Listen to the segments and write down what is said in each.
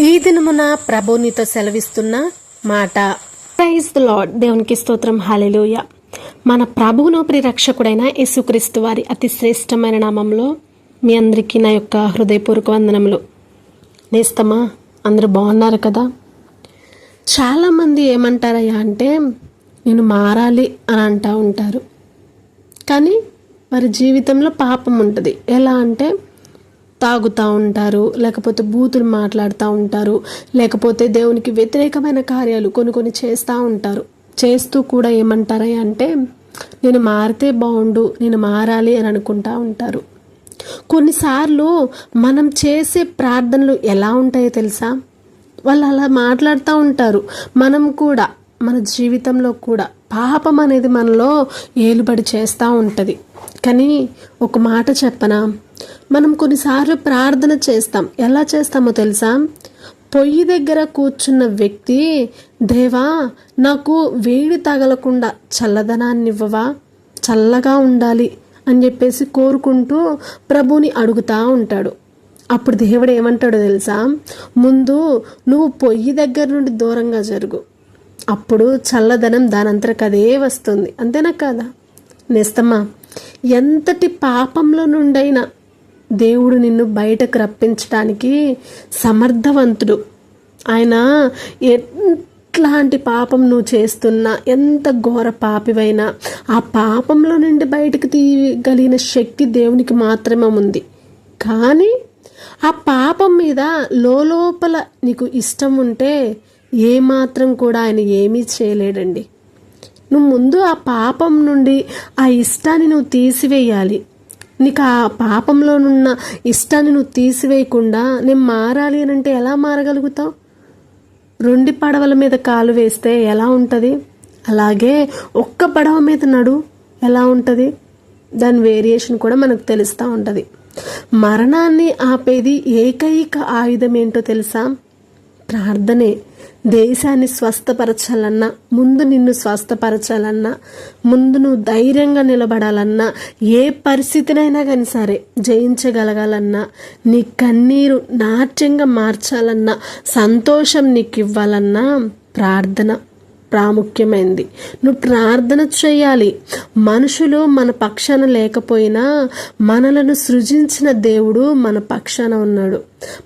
ఈ దినమున ప్రభు నీతో సెలవిస్తున్న మాట. ప్రైజ్ ద లాడ్ దేవునికి స్తోత్రం. హల్లెలూయ మన ప్రభువును ప్రిరక్షకుడైన యేసుక్రీస్తు వారి అతి శ్రేష్టమైన నామంలో మీ అందరికీ నా యొక్క హృదయపూర్వక వందనములు. నేస్తమా అందరూ బాగున్నారు కదా? చాలామంది ఏమంటారయ్యా అంటే నేను మారాలి అని అంటూ ఉంటారు. కానీ వారి జీవితంలో పాపం ఉంటుంది. ఎలా అంటే తాగుతూ ఉంటారు లేకపోతే బూతులు మాట్లాడుతూ ఉంటారు లేకపోతే దేవునికి వ్యతిరేకమైన కార్యాలు కొన్ని కొన్ని చేస్తూ ఉంటారు. చేస్తూ కూడా ఏమంటారా అంటే నేను మారితే బాగుండు నేను మారాలి అని అనుకుంటా ఉంటారు. కొన్నిసార్లు మనం చేసే ప్రార్థనలు ఎలా ఉంటాయో తెలుసా? వాళ్ళు అలా మాట్లాడుతూ ఉంటారు. మనం కూడా మన జీవితంలో కూడా పాపం అనేది మనలో ఏలుబడి చేస్తూ ఉంటుంది. కానీ ఒక మాట చెప్పనా? మనం కొన్నిసార్లు ప్రార్థన చేస్తాం. ఎలా చేస్తామో తెలుసా? పొయ్యి దగ్గర కూర్చున్న వ్యక్తి దేవా నాకు వేడి తగలకుండా చల్లదనాన్ని ఇవ్వవా? చల్లగా ఉండాలి అని చెప్పేసి కోరుకుంటూ ప్రభుని అడుగుతా ఉంటాడు. అప్పుడు దేవుడు ఏమంటాడో తెలుసా? ముందు నువ్వు పొయ్యి దగ్గర నుండి దూరంగా జరుగు. అప్పుడు చల్లదనం దానంతరకు అదే వస్తుంది. అంతేనా కాదా? నేస్తమ్మా ఎంతటి పాపంలో నుండైనా దేవుడు నిన్ను బయటకు రప్పించడానికి సమర్థవంతుడు. ఆయన ఎట్లాంటి పాపం నువ్వు చేస్తున్నా ఎంత ఘోర పాపివైనా ఆ పాపంలో నుండి బయటకు తీయగలిగిన శక్తి దేవునికి మాత్రమే ఉంది. కానీ ఆ పాపం మీద లోపల నీకు ఇష్టం ఉంటే ఏమాత్రం కూడా ఆయన ఏమీ చేయలేడండి. నువ్వు ముందు ఆ పాపం నుండి ఆ ఇష్టాన్ని నువ్వు తీసివేయాలి. నీకు ఆ పాపంలోనున్న ఇష్టాన్ని నువ్వు తీసివేయకుండా నేను మారాలి అని అంటే ఎలా మారగలుగుతావు? రెండు పడవల మీద కాలు వేస్తే ఎలా ఉంటుంది? అలాగే ఒక్క పడవ మీద నడు ఎలా ఉంటుంది? దాని వేరియేషన్ కూడా మనకు తెలుస్తూ ఉంటుంది. మరణాన్ని ఆపేది ఏకైక ఆయుధం ఏంటో తెలుసా? ప్రార్థనే. దేశాన్ని స్వస్థపరచాలన్నా ముందు నిన్ను స్వస్థపరచాలన్నా ముందు నువ్వు ధైర్యంగా నిలబడాలన్నా ఏ పరిస్థితినైనా కానీ సరే జయించగలగాలన్నా నీ కన్నీరు నాట్యంగా మార్చాలన్నా సంతోషం నీకు ఇవ్వాలన్నా ప్రార్థన. ప్రాముఖ్యమైంది. నువ్వు ప్రార్థన చేయాలి. మనుషులు మన పక్షాన లేకపోయినా మనలను సృజించిన దేవుడు మన పక్షాన ఉన్నాడు.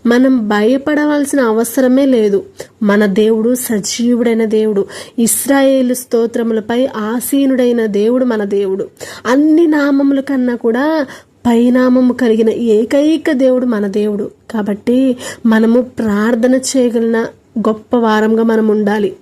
మనం భయపడవలసిన అవసరమే లేదు. మన దేవుడు సజీవుడైన దేవుడు. ఇస్రాయేలు స్తోత్రములపై ఆసీనుడైన దేవుడు మన దేవుడు. అన్ని నామముల కన్నా కూడా పైనామము కలిగిన ఏకైక దేవుడు మన దేవుడు. కాబట్టి మనము ప్రార్థన చేయగలిగిన గొప్ప వారంగా మనం ఉండాలి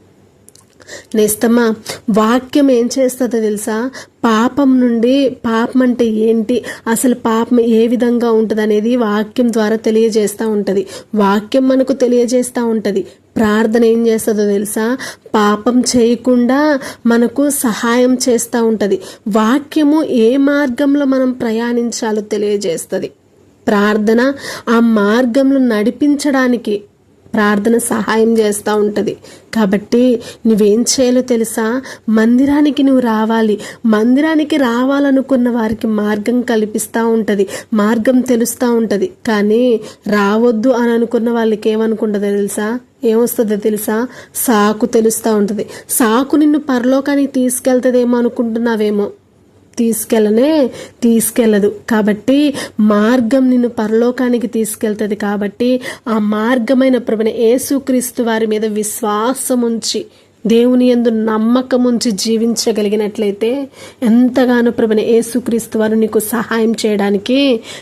నేస్తమ్మా వాక్యం ఏం చేస్తుందో తెలుసా? పాపం నుండి పాపం అంటే ఏంటి? అసలు పాపం ఏ విధంగా ఉంటుంది అనేది వాక్యం ద్వారా తెలియజేస్తూ ఉంటుంది. వాక్యం మనకు తెలియజేస్తూ ఉంటుంది. ప్రార్థన ఏం చేస్తుందో తెలుసా? పాపం చేయకుండా మనకు సహాయం చేస్తూ ఉంటుంది. వాక్యము ఏ మార్గంలో మనం ప్రయాణించాలో తెలియజేస్తుంది. ప్రార్థన ఆ మార్గంలో నడిపించడానికి ప్రార్థన సహాయం చేస్తూ ఉంటుంది. కాబట్టి నువ్వేం చేయాలో తెలుసా? మందిరానికి నువ్వు రావాలి. మందిరానికి రావాలనుకున్న వారికి మార్గం కల్పిస్తూ ఉంటుంది. మార్గం తెలుస్తూ ఉంటుంది. కానీ రావద్దు అని అనుకున్న వాళ్ళకి ఏమనుకుంటుందో తెలుసా? ఏమొస్తుందో తెలుసా? సాకు తెలుస్తూ ఉంటుంది. సాకు నిన్ను పరలోకానికి తీసుకెళ్తుందేమో అనుకుంటున్నావేమో. తీసుకెళ్ళనే తీసుకెళ్ళదు. కాబట్టి మార్గం నిన్ను పరలోకానికి తీసుకెళ్తుంది కాబట్టి ఆ మార్గమైన ప్రభుని యేసుక్రీస్తు వారి మీద విశ్వాసం ఉంచి దేవుని ఎందు నమ్మకం ఉంచి జీవించగలిగినట్లయితే ఎంతగానో ప్రభుని యేసుక్రీస్తు వారు నీకు సహాయం చేయడానికి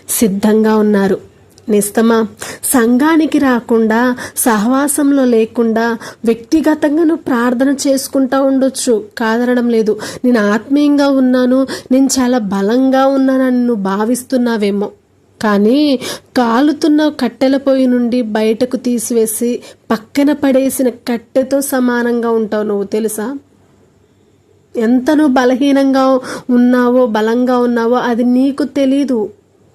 సిద్ధంగా ఉన్నారు. నిస్తమా. సంఘానికి రాకుండా సహవాసంలో లేకుండా వ్యక్తిగతంగా నువ్వు ప్రార్థన చేసుకుంటా ఉండొచ్చు. కాదనడం లేదు. నేను ఆత్మీయంగా ఉన్నాను. నేను చాలా బలంగా ఉన్నానని నువ్వు భావిస్తున్నావేమో. కానీ కాలుతున్న కట్టెల పొయ్యి నుండి బయటకు తీసివేసి పక్కన పడేసిన కట్టెతో సమానంగా ఉంటావు నువ్వు తెలుసా? ఎంత నువ్వు బలహీనంగా ఉన్నావో బలంగా ఉన్నావో అది నీకు తెలీదు.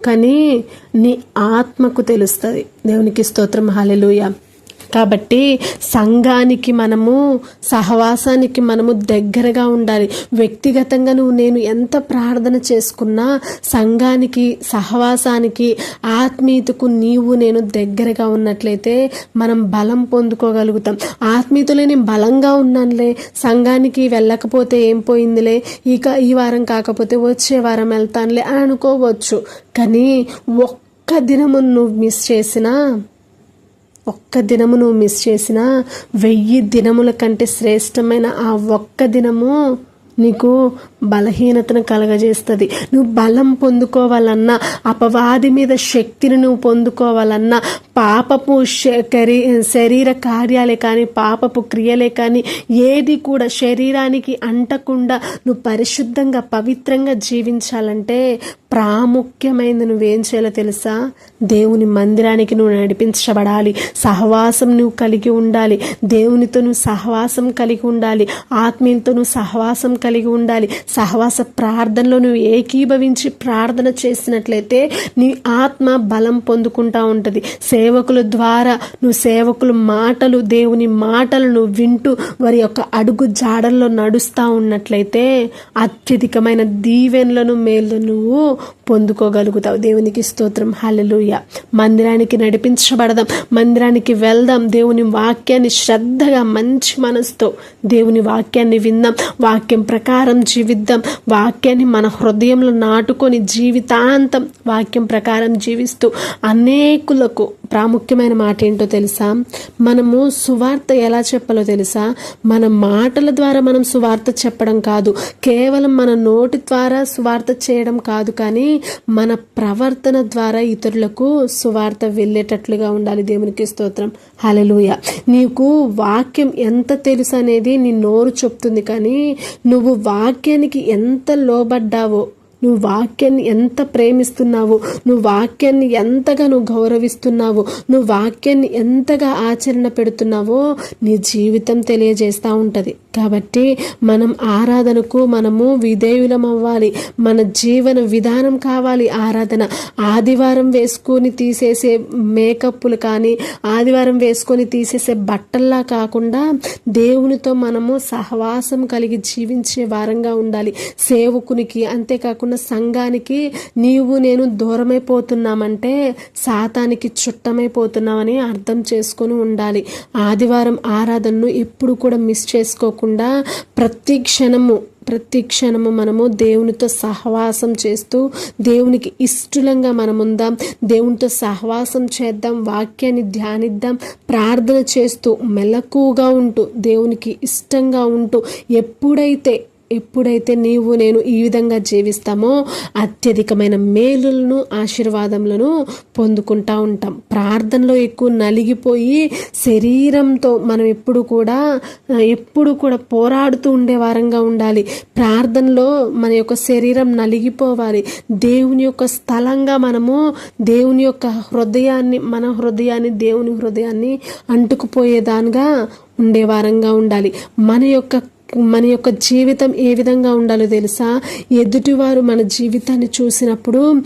కానీ నీ ఆత్మకు తెలుస్తుంది. దేవునికి స్తోత్రం. హాలెలుయ కాబట్టి సంఘానికి మనము సహవాసానికి మనము దగ్గరగా ఉండాలి. వ్యక్తిగతంగా నువ్వు నేను ఎంత ప్రార్థన చేసుకున్నా సంఘానికి సహవాసానికి ఆత్మీయతకు నీవు నేను దగ్గరగా ఉన్నట్లయితే మనం బలం పొందుకోగలుగుతాం. ఆత్మీయతలో నేను బలంగా ఉన్నానులే సంఘానికి వెళ్ళకపోతే ఏం పోయిందిలే ఇక ఈ వారం కాకపోతే వచ్చే వారం వెళ్తానులే అని అనుకోవచ్చు. కానీ ఒక్క దినము నువ్వు మిస్ చేసినా ఒక్క దినము నువ్వు మిస్ చేసినా వెయ్యి దినముల కంటే శ్రేష్టమైన ఆ ఒక్క దినము నీకు బలహీనతను కలగజేస్తుంది. నువ్వు బలం పొందుకోవాలన్నా అపవాది మీద శక్తిని నువ్వు పొందుకోవాలన్నా పాపపు శరీ శరీర కార్యాలే కానీ పాపపు క్రియలే కానీ ఏది కూడా శరీరానికి అంటకుండా నువ్వు పరిశుద్ధంగా పవిత్రంగా జీవించాలంటే ప్రాముఖ్యమైనది నువ్వేం చేయాలో తెలుసా? దేవుని మందిరానికి నువ్వు నడిపించబడాలి. సహవాసం నువ్వు కలిగి ఉండాలి. దేవునితో నువ్వు సహవాసం కలిగి ఉండాలి. ఆత్మీయులతో నువ్వు సహవాసం కలిగి ఉండాలి. సహవాస ప్రార్థనలో నువ్వు ఏకీభవించి ప్రార్థన చేసినట్లయితే నీ ఆత్మ బలం పొందుకుంటా ఉంటుంది. సేవకుల ద్వారా నువ్వు సేవకుల మాటలు దేవుని మాటలను వింటూ వారి యొక్క అడుగు జాడల్లో నడుస్తూ ఉన్నట్లయితే అత్యధికమైన దీవెనలను మేలు నువ్వు పొందుకోగలుగుతావు. దేవునికి స్తోత్రం. హలలుయ మందిరానికి నడిపించబడదాం. మందిరానికి వెళ్దాం. దేవుని వాక్యాన్ని శ్రద్ధగా మంచి మనసుతో దేవుని వాక్యాన్ని విందాం. వాక్యం ప్రకారం జీవిద్దాం. వాక్యాన్ని మన హృదయంలో నాటుకొని జీవితాంతం వాక్యం ప్రకారం జీవిస్తూ అనేకులకు ప్రాముఖ్యమైన మాట ఏంటో తెలుసా? మనము సువార్త ఎలా చెప్పాలో తెలుసా? మన మాటల ద్వారా మనం సువార్త చెప్పడం కాదు. కేవలం మన నోటి ద్వారా సువార్త చేయడం కాదు కానీ మన ప్రవర్తన ద్వారా ఇతరులకు సువార్త వెళ్ళేటట్లుగా ఉండాలి దేవునికి స్తోత్రం. హలలుయ నీకు వాక్యం ఎంత తెలుసు అనేది నీ నోరు చెప్తుంది కానీ నువ్వు వాక్యానికి ఎంత లోబడ్డావో నువ్వు వాక్యాన్ని ఎంత ప్రేమిస్తున్నావు నువ్వు వాక్యాన్ని ఎంతగా నువ్వు గౌరవిస్తున్నావు నువ్వు వాక్యాన్ని ఎంతగా ఆచరణ పెడుతున్నావో నీ జీవితం తెలియజేస్తూ ఉంటుంది. కాబట్టి మనం ఆరాధనకు మనము విధేయులం అవ్వాలి మన జీవన విధానం కావాలి. ఆరాధన ఆదివారం వేసుకొని తీసేసే మేకప్లు కానీ ఆదివారం వేసుకొని తీసేసే బట్టల్లా కాకుండా దేవునితో మనము సహవాసం కలిగి జీవించే వారంగా ఉండాలి. సేవకునికి అంతేకాకుండా సంఘానికి నీవు నేను దూరమైపోతున్నామంటే శాతానికి చుట్టమైపోతున్నామని అర్థం చేసుకొని ఉండాలి. ఆదివారం ఆరాధనను ఎప్పుడు కూడా మిస్ చేసుకోకుండా ప్రతి క్షణము ప్రతి క్షణము మనము దేవునితో సహవాసం చేస్తూ దేవునికి ఇష్టలంగా మనం ఉందాం దేవునితో సహవాసం చేద్దాం వాక్యాన్ని ధ్యానిద్దాం ప్రార్థన చేస్తూ మెలకుగా ఉంటూ దేవునికి ఇష్టంగా ఉంటూ ఎప్పుడైతే ఎప్పుడైతే నీవు నేను ఈ విధంగా జీవిస్తామో అత్యధికమైన మేలులను ఆశీర్వాదములను పొందుకుంటా ఉంటాం. ప్రార్థనలో ఎక్కువ నలిగిపోయి శరీరంతో మనం ఎప్పుడు కూడా ఎప్పుడు కూడా పోరాడుతూ ఉండే వారంగా ఉండాలి. ప్రార్థనలో మన యొక్క శరీరం నలిగిపోవాలి. దేవుని యొక్క స్థలంగా మనము దేవుని యొక్క హృదయాన్ని మన హృదయాన్ని దేవుని హృదయాన్ని అంటుకుపోయేదానిగా ఉండే వారంగా ఉండాలి. మన యొక్క మన యొక్క జీవితం ఏ విధంగా ఉండాలో తెలుసా? ఎదుటివారు మన జీవితాన్ని చూసినప్పుడు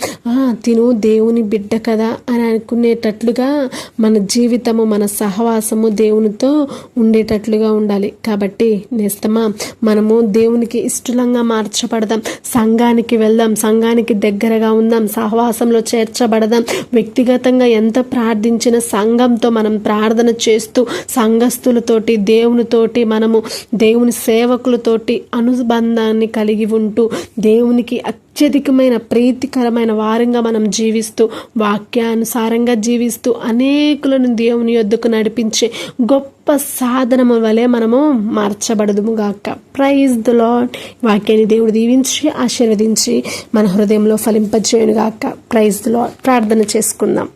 తిను దేవుని బిడ్డ కదా అని అనుకునేటట్లుగా మన జీవితము మన సహవాసము దేవునితో ఉండేటట్లుగా ఉండాలి. కాబట్టి నేస్తమా మనము దేవునికి ఇష్టలంగా మార్చబడదాం. సంఘానికి వెళ్దాం. సంఘానికి దగ్గరగా ఉందాం. సహవాసంలో చేర్చబడదాం. వ్యక్తిగతంగా ఎంత ప్రార్థించిన సంఘంతో మనం ప్రార్థన చేస్తూ సంఘస్థులతోటి దేవునితోటి మనము దేవుని సేవకులతోటి అనుబంధాన్ని కలిగి ఉంటూ దేవునికి అత్యధికమైన ప్రీతికరమైన వారంగా మనం జీవిస్తూ వాక్యానుసారంగా జీవిస్తూ అనేకులను దేవుని యొద్దకు నడిపించే గొప్ప సాధనము వలె మనము మార్చబడదుముగాక ప్రైజ్ ద లాడ్ వాక్యాన్ని దేవుడు దీవించి ఆశీర్వదించి మన హృదయంలో ఫలింపజేయునుగాక ప్రైజ్ ద లాడ్ ప్రార్థన చేసుకుందాం.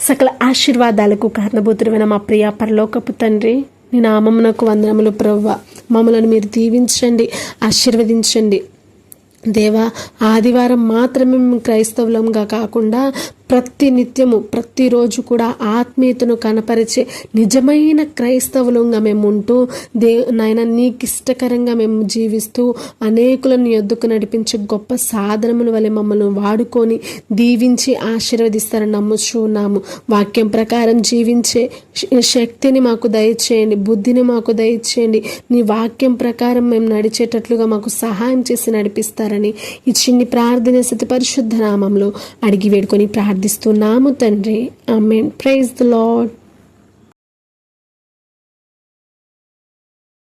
సకల ఆశీర్వాదాలకు కారణభూతుడమైన మా ప్రియ పరలోకపు తండ్రి నీ నామమునకు వందనములు ప్రవ్వ. మమ్మలను మీరు దీవించండి ఆశీర్వదించండి. దేవా ఆదివారం మాత్రమే మేము క్రైస్తవులంగా కాకుండా ప్రతి నిత్యము ప్రతిరోజు కూడా ఆత్మీయతను కనపరిచే నిజమైన క్రైస్తవులంగా మేము ఉంటూ దే నాయన నీకు ఇష్టకరంగా మేము జీవిస్తూ అనేకులను ఎద్దుకు నడిపించే గొప్ప సాధనముల వలె మమ్మల్ని వాడుకొని దీవించి ఆశీర్వదిస్తారని నమ్ముచున్నాము వాక్యం ప్రకారం జీవించే శక్తిని మాకు దయచేయండి బుద్ధిని మాకు దయచేయండి. నీ వాక్యం ప్రకారం మేము నడిచేటట్లుగా మాకు సహాయం చేసి నడిపిస్తారని ఈ చిన్ని ప్రార్థన సతి పరిశుద్ధ నామంలో అడిగి వేడుకొని ప్రార్థిస్తున్నాము తండ్రి. ఆమెన్. Praise the lord